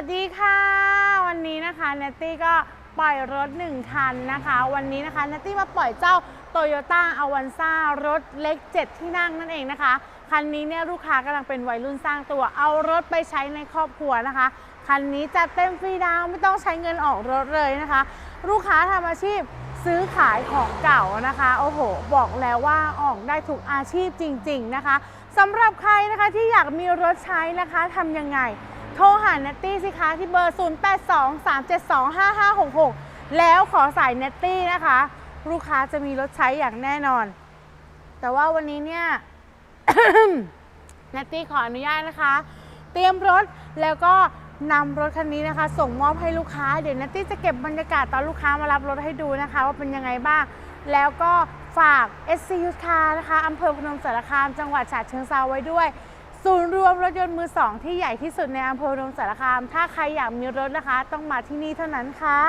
วัสดีค่ะ วันนี้นะคะเนตตี้ก็ปล่อยรถ 1 คันนะคะ วันนี้นะคะเนตตี้มาปล่อยเจ้า Toyota a v a n z a รถเล็ก 7 ที่นั่งนั่นเองนะคะ คันนี้เนี่ยลูกค้ากำลังเป็นวัยรุ่นสร้างตัว เอารถไปใช้ในครอบครัวนะคะ คันนี้จะเต็มฟรีดาวไม่ต้องใช้เงินออกรถเลยนะคะ ลูกค้าทำอาชีพซื้อขายของเก่านะคะ โอ้โห บอกแล้วว่าออกได้ทุกอาชีพจริง ๆนะคะสำหรับใครนะคะที่อยากมีรถใช้นะคะทำยังไง โทรหาเนตตี้สิคะที่เบอร์ 0823725566 แล้วขอสายเนตตี้นะคะ ลูกค้าจะมีรถใช้อย่างแน่นอน แต่ว่าวันนี้เนี่ย เนตตี้ขออนุญาตนะคะ เตรียมรถแล้วก็นำรถคันนี้นะคะ ส่งมอบให้ลูกค้า เดี๋ยวเนตตี้จะเก็บบรรยากาศตอนลูกค้ามารับรถให้ดูนะคะ ว่าเป็นยังไงบ้าง แล้วก็ฝาก SC u c a นะคะอำเภอพนมสารคาม จังหวัดฉะเชิงเซาไว้ด้วย ศูนย์รวมรถยนต์มือสองที่ใหญ่ที่สุดในอำเภอพนมสารคาม ถ้าใครอยากมีรถนะคะ ต้องมาที่นี่เท่านั้นค่ะ